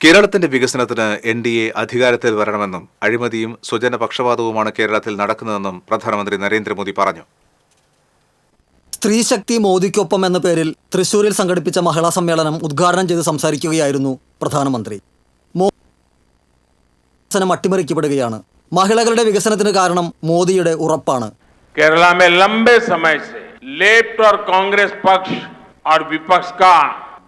കേരളത്തിന്റെ വികസനത്തിന് N D A അധികാരത്തിൽ വരണമെന്നും അഴിമതിയും സ്വജന പക്ഷപാതവുമാണ് കേരളത്തിൽ നടക്കുന്നതെന്നും പ്രധാനമന്ത്രി നരേന്ദ്രമോദി പറഞ്ഞു സ്ത്രീശക്തി മോദിക്കൊപ്പം എന്ന പേരിൽ തൃശൂരിൽ സംഘടിപ്പിച്ച മഹിളാ സമ്മേളനം ഉദ്ഘാടനം ചെയ്ത് സംസാരിക്കുകയായിരുന്നു പ്രധാനമന്ത്രി മോ- വികസനം അട്ടിമറിക്കപ്പെടുകയാണ് മഹിളകളുടെ വികസനത്തിന് കാരണം മോദിയുടെ ഉറപ്പാണ് केरला में लंबे समय से लेफ्ट और कांग्रेस पक्ष और विपक्ष का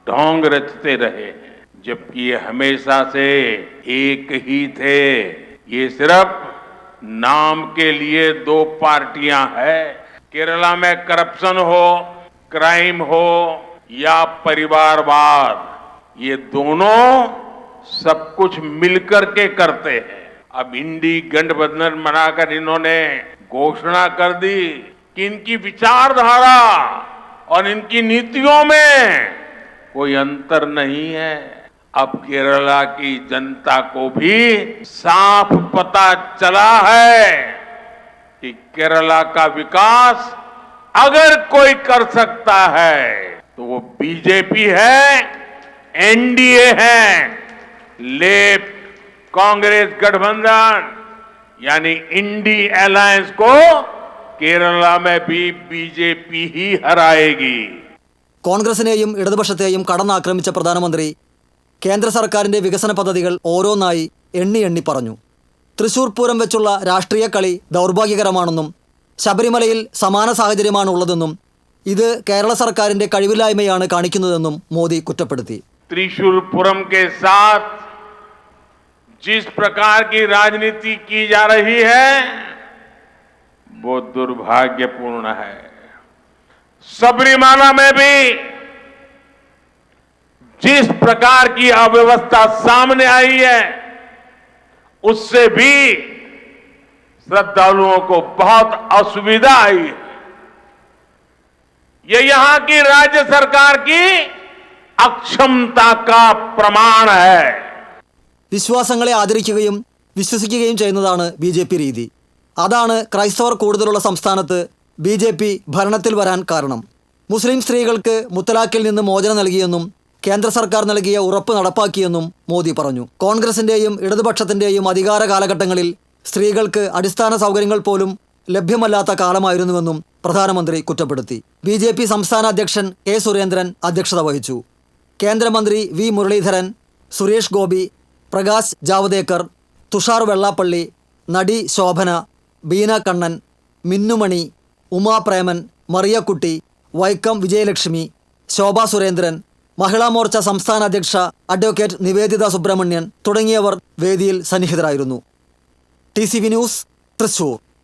ढोंग रचते रहे हैं जबकि ये हमेशा से एक ही थे। ये सिर्फ़ नाम के लिए दो पार्टियाँ हैं। केरला में करप्शन हो, क्राइम हो या परिवारवाद, ये दोनों सब कुछ मिलकर के करते हैं। अब इंडी गठबंधन बनाकर इन्होंने घोषणा कर दी कि इनकी विचारधारा और इनकी नीतियों में कोई अंतर नहीं है। अब केरला की जनता को भी साफ पता चला है कि केरला का विकास अगर कोई कर सकता है तो वो बीजेपी है एनडीए है लेफ्ट कांग्रेस गठबंधन यानी इंडी अलायंस को केरला में भी बीजेपी ही हराएगी കോൺഗ്രസിനെയും ഇടതുപക്ഷത്തെയും കടന്നാക്രമിച്ച പ്രധാനമന്ത്രി കേന്ദ്ര സർക്കാരിന്റെ വികസന പദ്ധതികൾ ഓരോന്നായി എണ്ണി എണ്ണി പറഞ്ഞു തൃശൂർ പൂരം വെച്ചുള്ള രാഷ്ട്രീയ കളി ദൗർഭാഗ്യകരമാണെന്നും ശബരിമലയിൽ സമാന സാഹചര്യമാണ് ഉള്ളതെന്നും ഇത് കേരള സർക്കാരിന്റെ കഴിവില്ലായ്മയാണ് കാണിക്കുന്നതെന്നും മോദി കുറ്റപ്പെടുത്തി त्रिशूलपुरम के साथ जिस प्रकार की राजनीति की जा रही है वो दुर्भाग्यपूर्ण है सबरीमाला में भी जिस प्रकार की अव्यवस्था सामने आई है उससे भी श्रद्धालुओं को बहुत असुविधा आई है ये यहां की राज्य सरकार की अक्षमता का प्रमाण है വിശ്വാസങ്ങളെ ആദരിക്കുകയും വിശ്വസിക്കുകയും ചെയ്യുന്നതാണ് ബി ജെ പി രീതി അതാണ് ക്രൈസ്തവർ കൂടുതലുള്ള സംസ്ഥാനത്ത് ബി ജെ പി ഭരണത്തിൽ വരാൻ കാരണം മുസ്ലിം സ്ത്രീകൾക്ക് മുത്തലാഖിൽ നിന്ന് മോചനം നൽകിയെന്നും കേന്ദ്ര സർക്കാർ നൽകിയ ഉറപ്പ് നടപ്പാക്കിയെന്നും മോദി പറഞ്ഞു. കോൺഗ്രസിന്റെയും ഇടതുപക്ഷത്തിന്റെയും അധികാര കാലഘട്ടങ്ങളിൽ സ്ത്രീകൾക്ക് അടിസ്ഥാന സൗകര്യങ്ങൾ പോലും ലഭ്യമല്ലാത്ത കാലമായിരുന്നുവെന്നും പ്രധാനമന്ത്രി കുറ്റപ്പെടുത്തി. ബി ജെ പി സംസ്ഥാന അധ്യക്ഷൻ കെ സുരേന്ദ്രൻ അധ്യക്ഷത വഹിച്ചു. കേന്ദ്രമന്ത്രി വി മുരളീധരൻ സുരേഷ് ഗോപി പ്രകാശ് ജാവദേക്കർ തുഷാർ വെള്ളാപ്പള്ളി നടി ശോഭന ബീന കണ്ണൻ മിന്നുമണി ഉമാ പ്രേമൻ മറിയക്കുട്ടി വൈക്കം വിജയലക്ഷ്മി ശോഭാ സുരേന്ദ്രൻ മഹിളാ മോർച്ച സംസ്ഥാന അധ്യക്ഷ അഡ്വക്കേറ്റ് നിവേദിത സുബ്രഹ്മണ്യൻ തുടങ്ങിയവർ വേദിയിൽ സന്നിഹിതരായിരുന്നു. T news Thrissur.